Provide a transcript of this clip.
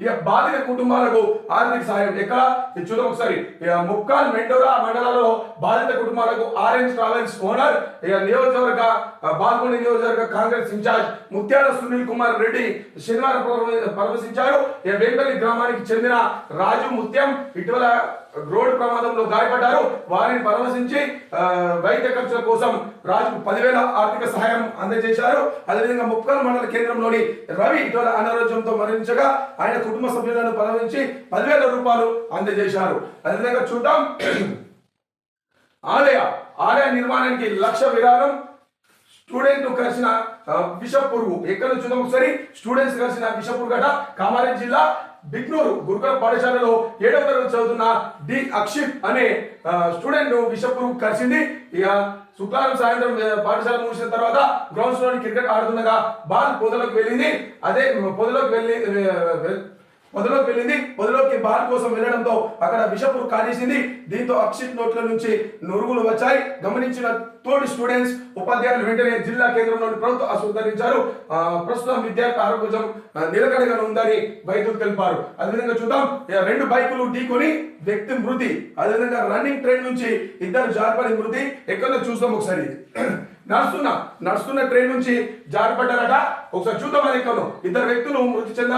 ఇక బాధిత కుటుంబాలకు ఆర్థిక సాయం ఎక్కడ చూద్దాం ఒకసారి ముక్కాల్ మెండోరా మండలాల్లో బాధిత కుటుంబాలకు ఆరెంజ్ ట్రావెల్స్ ఓనర్ ఇక నియోజకవర్గ బాల్కొండ నియోజకవర్గ కాంగ్రెస్ ఇన్ఛార్జ్ ముత్యాల సునీల్ కుమార్ రెడ్డి శనివారం పరమ- పరామర్శించారు ఇక వేంపల్లి గ్రామానికి చెందిన రాజు ముత్యం ఇటీవల రోడ్డు ప్రమాదంలో గాయపడ్డారు. వారిని పరామర్శించి వైద్య ఖర్చుల కోసం రాజుకు పదివేల ఆర్థిక సహాయం అందజేశారు. అదేవిధంగా ముక్కల్ మండల కేంద్రంలోని రవి ఇటీవల అనారోగ్యంతో మరణించగా ఆయన కుటుంబ సభ్యులను పరామర్శించి పదివేల రూపాయలు అందజేశారు. అదేవిధంగా చూద్దాం. ఆలయ ఆలయ నిర్మాణానికి లక్ష విరాళం స్టూడెంట్ కలిసిన ఆ, విష పురుగు ఎక్కడ నుంచి చూద్దాం ఒకసారి స్టూడెంట్స్ కలిసిన విష పురుగు కామారెడ్డి జిల్లా బిగ్నూరు గురుకుల పాఠశాలలో ఏడవ తరగతి చదువుతున్న డి అక్షిత్ అనే స్టూడెంట్ విష పురుగు కలిసింది. ఇక శుక్రవారం సాయంత్రం పాఠశాల ముగిసిన తర్వాత గ్రౌండ్స్లోని క్రికెట్ ఆడుతుండగా బాల్ పొదలోకి వెళ్ళింది. అదే పొదలోకి వెళ్ళి ఆ, పొదలోకి వెళ్ళింది. పొదలోకి బాల్ కోసం వెళ్ళడంతో అక్కడ విషపు కాజేసింది. దీంతో అక్షిత్ నోట్ల నుంచి నురుగులు వచ్చాయి. గమనించిన తోటి స్టూడెంట్స్ ఉపాధ్యాయులు వెంటనే జిల్లా కేంద్రంలోని ప్రభుత్వ ఆసుపత్రి ప్రస్తుతం విద్యార్థి ఆరోగ్యం నిలకడగా ఉందని వైద్యులు తెలిపారు. అదేవిధంగా చూద్దాం. రెండు బైకులు ఢీకొని వ్యక్తి మృతి. అదేవిధంగా రన్నింగ్ ట్రైన్ నుంచి ఇద్దరు జారిపడి మృతి. ఎక్కడో చూస్తాం ఒకసారి. నడుస్తున్న నడుస్తున్న ట్రైన్ నుంచి జారిపడ్డారట. ఒకసారి చూద్దాం అది ఇద్దరు వ్యక్తులు మృతి చెందారు.